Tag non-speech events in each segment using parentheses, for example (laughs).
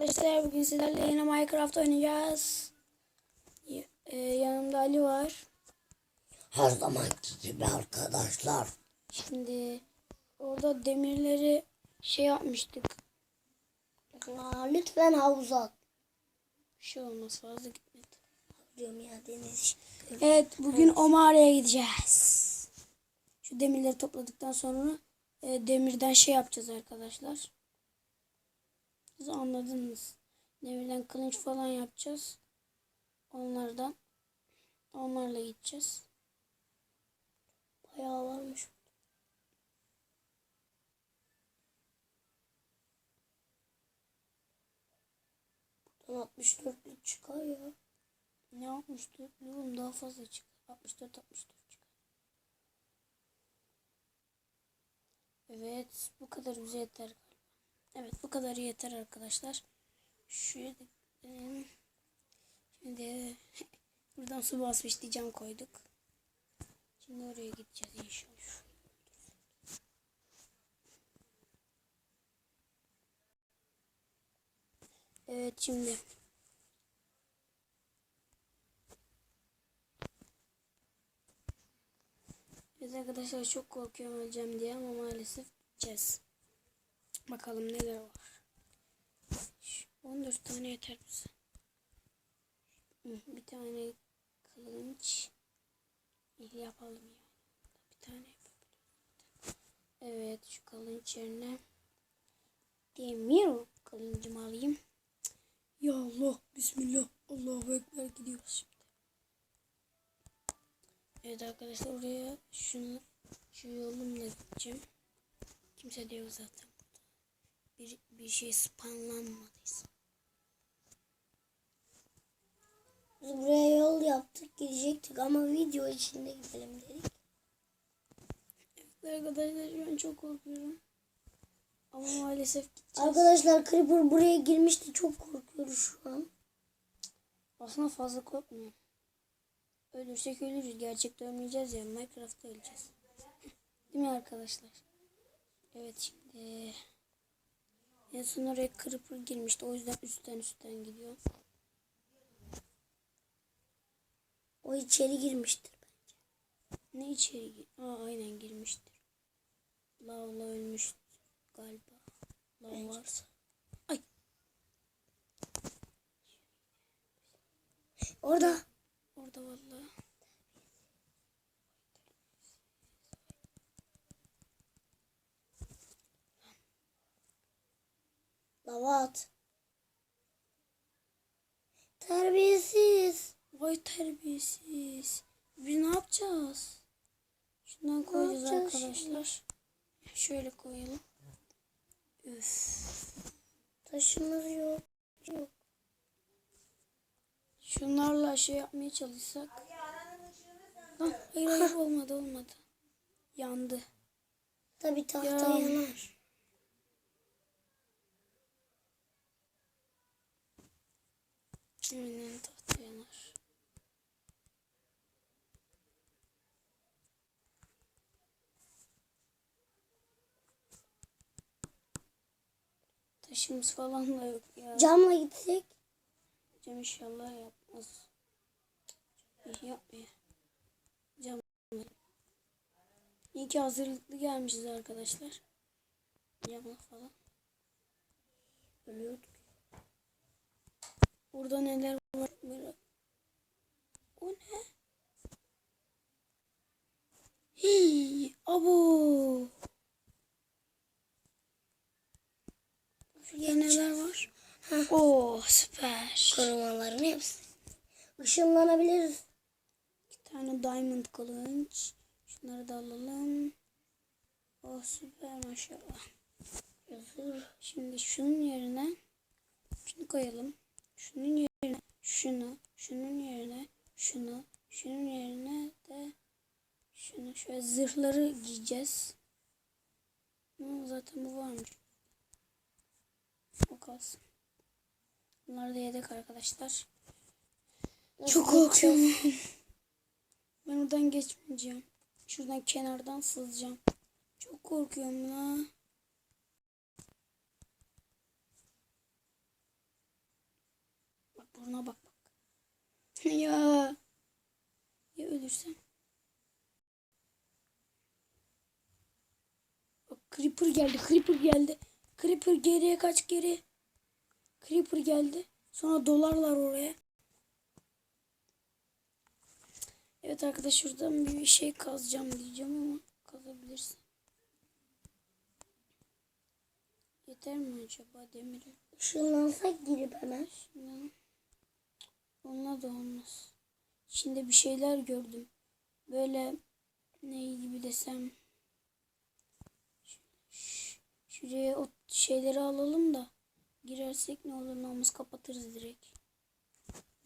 Arkadaşlar bugün sizlerle yine Minecraft oynayacağız. Y- e, yanımda Ali var. Her zamanki gibi arkadaşlar. Şimdi orada demirleri şey yapmıştık. Aa, lütfen havuza. Bir şey olmaz fazla gitmedi. Diyorum ya deniz. Evet bugün o mağaraya gideceğiz. Şu demirleri topladıktan sonra e, demirden şey yapacağız arkadaşlar. Siz anladınız. Demirden kılıç falan yapacağız. Onlardan onlarla gideceğiz. Bayağı varmış. Buradan 64'lük çıkar ya. Ne yapmıştı? Oğlum daha fazla çıkar. 64 64 çıkar. Evet, bu kadar bize yeter. Evet, bu kadar yeter arkadaşlar. Şuraya. Şimdi (laughs) buradan su basmış diye cam koyduk. Şimdi oraya gideceğiz inşallah. Evet şimdi Biz arkadaşlar çok korkuyorum öleceğim diye ama maalesef gideceğiz. Bakalım neler var. Şu 14 tane yeter bize. Bir tane kılınç. Yapalım yani. Bir tane yapabiliriz. Evet şu kılınç yerine demir kılıncımı alayım. Ya Allah Bismillah Allahu Ekber gidiyoruz şimdi. Evet arkadaşlar oraya şunu şu yolumla gideceğim. Kimse de yok zaten. Bir, bir şey spamlanmadıysa. Biz buraya yol yaptık gidecektik ama video içinde gidelim dedik. Evet arkadaşlar şu an çok korkuyorum. Ama maalesef gideceğiz. Arkadaşlar Creeper buraya girmişti çok korkuyoruz şu an. Aslında fazla korkmuyorum. Ölürsek ölürüz. Gerçekte ölmeyeceğiz ya. Minecraft'ta öleceğiz. Değil mi arkadaşlar? Evet şimdi. En son oraya creeper girmişti. O yüzden üstten üstten gidiyor. O içeri girmiştir. Ne içeri gir? Aa aynen girmiştir. Lavla ölmüş galiba. Lav varsa. Ay Orada. orada vallahi. Lava at. Terbiyesiz. Vay terbiyesiz. Biz ne yapacağız? Şundan koyacağız arkadaşlar. Şöyle koyalım. Üf. Taşımız yok. Yok. Şunlarla şey yapmaya çalışsak. Lan hayır hayır olmadı olmadı. Yandı. Tabi tahta Ya. yanar. Tahta yanar. Taşımız falan da yok ya. Camla gitsek. Cam inşallah yapmaz. Yapmıyor. Cam. İyi ki hazırlıklı gelmişiz arkadaşlar. Camla falan. Ölüyorduk. Burada neler var? Merak- O ne? Hii, abo. Şurada neler var? Oo süper. Korumaların hepsi. Işınlanabiliriz. Bir tane diamond kılıç. Şunları da alalım. Oh süper maşallah. Şimdi şunun yerine şunu koyalım. Şunun yerine şunu, şunun yerine şunu, şunun yerine de şunu şöyle zırhları giyeceğiz. Ama zaten bu varmış. O kalsın. Bunlar da yedek arkadaşlar. Nasıl Çok korkuyorum. (laughs) Ben oradan geçmeyeceğim. Şuradan kenardan sızacağım. Çok korkuyorum la. Buruna bak bak. ya. Ya ölürsem. Bak Creeper geldi. Creeper geldi. Creeper geriye kaç geri. Creeper geldi. Sonra dolarlar oraya. Evet arkadaşlar şuradan bir şey kazacağım diyeceğim ama kazabilirsin. Yeter mi acaba demiri? Işınlansak girip hemen. Şundan. Onunla da olmaz. İçinde bir şeyler gördüm. Böyle ne gibi desem. Şuraya o şeyleri alalım da girersek ne olur ne olmaz kapatırız direkt.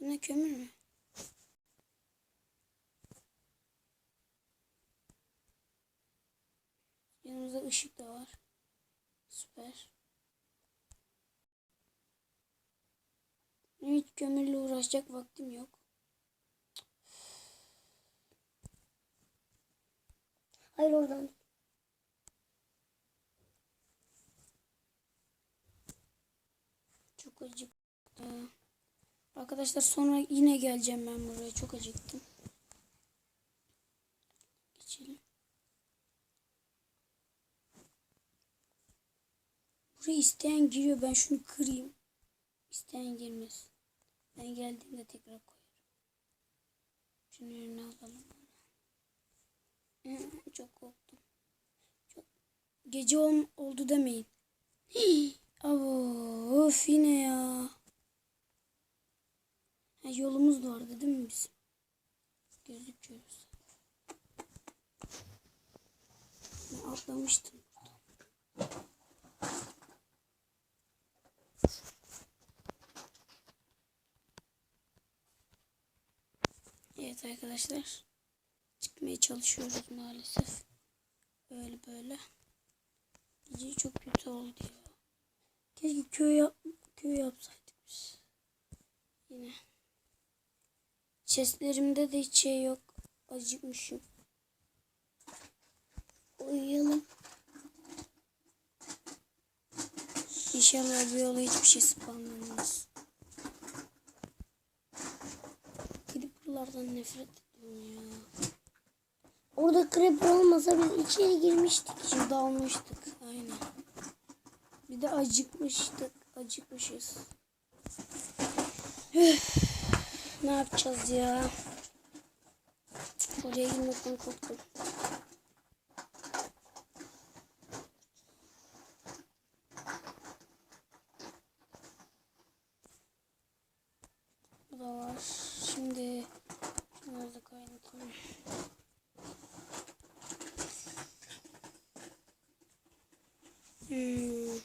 Bu ne kömür mü? Yanımızda ışık da var. Süper. Hiç kömürle uğraşacak vaktim yok. Hayır oradan. Çok acıktı. Arkadaşlar sonra yine geleceğim ben buraya. Çok acıktım. Geçelim. Buraya isteyen giriyor. Ben şunu kırayım. İsteyen girmez. Ben geldiğimde tekrar koyarım. Şunu yerine alalım. Çok korktum. Çok... Gece ol- oldu demeyin. Abo, of yine ya. Ha, yolumuz da vardı değil mi bizim? Gözüküyoruz. Ben atlamıştım. Evet arkadaşlar. Çıkmaya çalışıyoruz maalesef. Böyle böyle. Gece çok kötü oldu ya. Keşke köy, yap köy yapsaydık biz. Yine. Chestlerimde de hiç şey yok. Acıkmışım. Uyuyalım. İnşallah bu yola hiçbir şey spamlanmaz. Creeper'lardan nefret ediyorum ya. Orada creeper olmasa biz içeri girmiştik. Şimdi dalmıştık. Aynen. Bir de acıkmıştık. Acıkmışız. Üf, ne yapacağız ya? Oraya girmekten korktum. Bu da var. Şimdi şunları da kaynatalım. Hmm.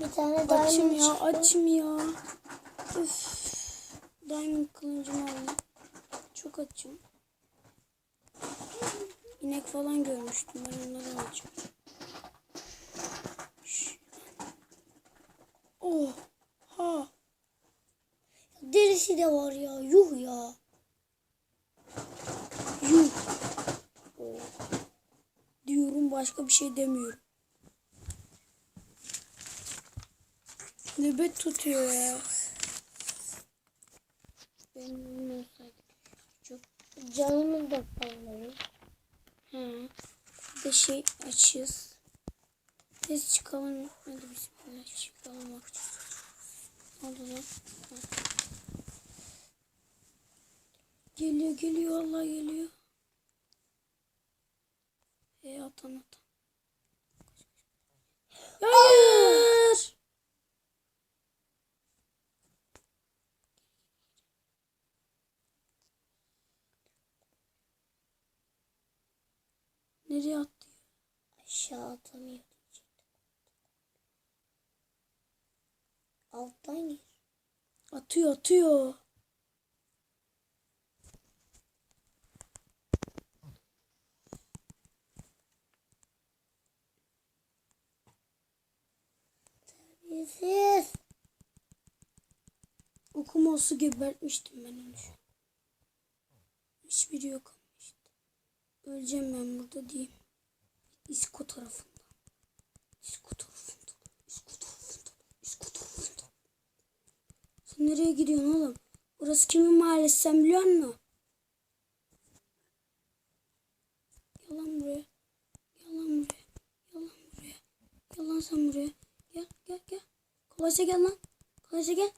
Bir tane Açım ya, çıktı. açım ya. Üf. Diamond kılıncımı alayım. Çok açım. İnek falan görmüştüm ben onları. Şş. Oh. Ha. Derisi de var ya. Yuh ya. Yuh. Oh. Diyorum başka bir şey demiyorum. Nöbet tutuyor ya. Benim olsaydı çok Canımı da parlarım. Hı. Bir şey açıyoruz. Biz çıkalım. Hadi bismillah çıkalım. Oldu lan. Geliyor geliyor Allah geliyor. E atan atan. Hayır. Nereye attı? Aşağı atamıyor diyecektim. Alttan gir. Atıyor atıyor. Terbiyesiz. Okuması gebertmiştim ben onu. Hiçbiri yok ama. Öleceğim ben burada diyeyim. İsko tarafında. İsko tarafında. İsko tarafında. İsko tarafında. Sen Nereye gidiyorsun oğlum? Burası kimin mahallesi sen biliyor musun? Gel lan buraya. Gel lan buraya. Gel lan buraya. Gel lan sen buraya. Gel gel gel. Kolayca gel lan. Kolayca gel.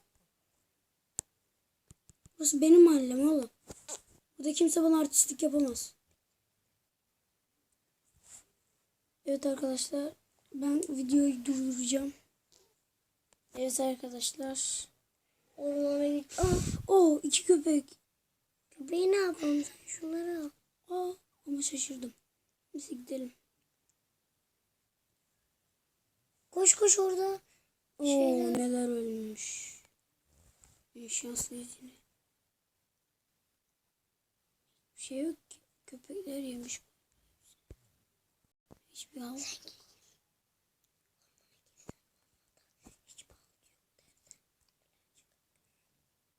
Burası benim mahallem oğlum. Burada kimse bana artistlik yapamaz. Evet arkadaşlar. Ben videoyu durduracağım. Evet arkadaşlar. Ormana git. Aa, Oo iki köpek. köpeği ne yapalım sen? Şunları al. Aa ama şaşırdım. Neyse gidelim. Koş koş orada. Oo Şeyler. neler ölmüş. Şanslıyız yine. Bir şey yok ki. Köpekler yemiş. Hiçbir yok.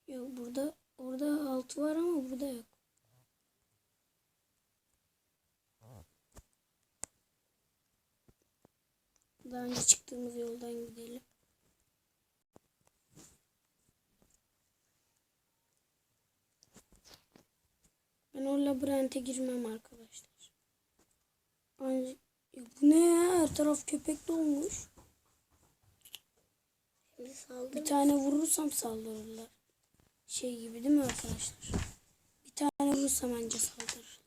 Yok burada orada altı var ama burada yok. Daha önce çıktığımız yoldan gidelim. Ben o labirente girmem arkadaşlar. Ancak Ya bu ne ya? Her taraf köpek dolmuş. Bir tane vurursam saldırırlar. Şey gibi değil mi arkadaşlar? Bir tane vurursam anca saldırırlar.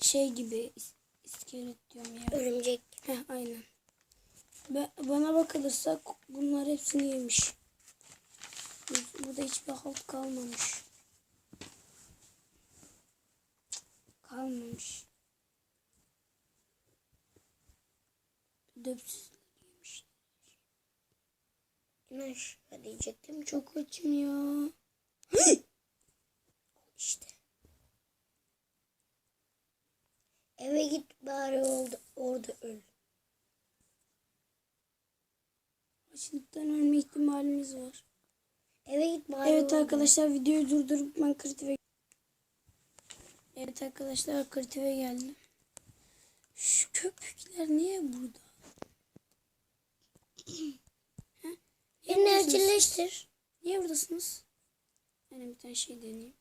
Şey gibi is- iskelet diyorum ya. Örümcek. Heh, aynen. Ba- bana bakılırsa bunlar hepsini yemiş. Burada hiçbir halt kalmamış. Kalmamış. Döpsüz yemiş. İn aşağı diyecektim. Çok açım ya. işte. Eve git bari oldu, orada öl. Açlıktan ölme ihtimalimiz var. Eve git bari Evet orada. arkadaşlar videoyu durdurup ben kritive Evet arkadaşlar kritive geldim. Şu köpekler niye burada? Heh, niye buradasınız? Yani bir tane şey deneyeyim.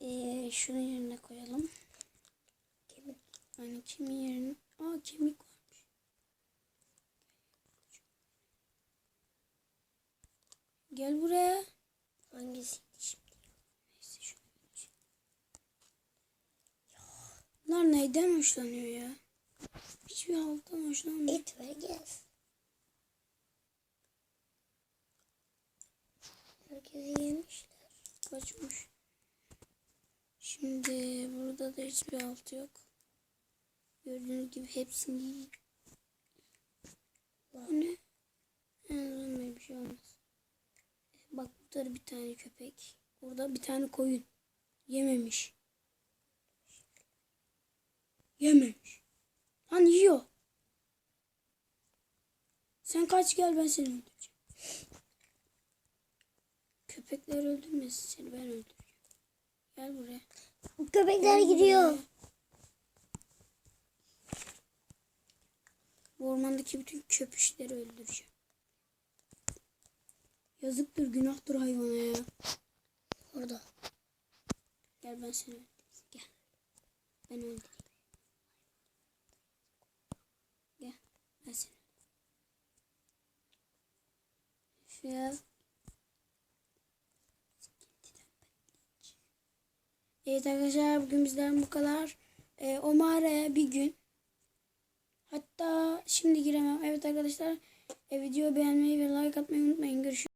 Ee, şunun yerine koyalım. Kemik. Yani kimin yerine? Aa kemik varmış. Gel buraya. Hangisiydi şimdi? Neyse şöyle geçeyim. Bunlar neyden hoşlanıyor ya? Hiçbir halttan hoşlanmıyor. Et ve gez. Herkesi yemişler. Kaçmış. Şimdi burada da hiçbir altı yok. Gördüğünüz gibi hepsini. Bu ne? Azından bir şey olmaz. Bak burada bir tane köpek. Burada bir tane koyun. Yememiş. Yememiş. Lan yiyor. Sen kaç gel ben seni öldüreceğim. Köpekler öldürmesin seni ben öldüreceğim. Gel buraya. Köpekler gidiyor. Bu ormandaki bütün köpüşleri öldüreceğim. Yazıktır günahtır hayvana ya. Orada. Gel ben seni öldüreyim. Gel. Ben öldüreyim. Gel. Ben seni. Üf ya. Evet arkadaşlar bugün bizden bu kadar. Ee, o mağaraya bir gün. Hatta şimdi giremem. Evet arkadaşlar e, videoyu beğenmeyi ve like atmayı unutmayın. Görüşürüz.